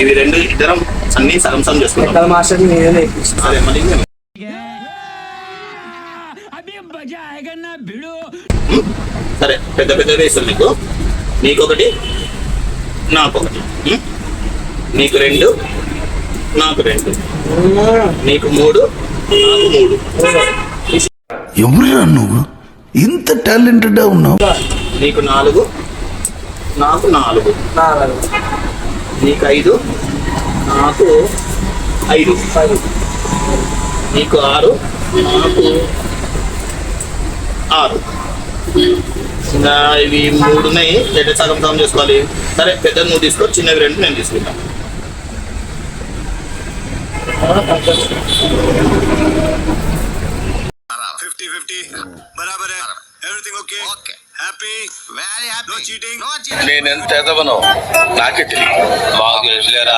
ఇవి రెండు ఇద్దరం అన్ని సగం సగం చేసుకుంటాం మాస్టర్ మళ్ళీ ఉం? సరే పెద్ద పెద్ద వేస్తాను నీకు నీకొకటి నాకొకటి. ఉం? నీకు రెండు నాకు రెండు. నీకు మూడు నాకు మూడు. ఎవరురా నువ్వు? ఇంత టాలెంటెడ్ ఉన్నావు? నీకు నాలుగు నాకు నాలుగు. నాలుగు. నీకు ఐదు నాకు ఐదు. నీకు ఆరు నాకు ఆరు. ఇంకా ఇవి మూడు ఉన్నాయి. ఎట్లా సగం సగం చేసుకోవాలి. సరే పెద్ద నువ్వు తీసుకో చిన్నవి రెండు నేను తీసుకుంటాను ఫిఫ్టీ ఫిఫ్టీ బరాబర్. ఓకే ఓకే హ్యాపీ నేను ఎంత ఎదవనో నాకే తెలియదు ele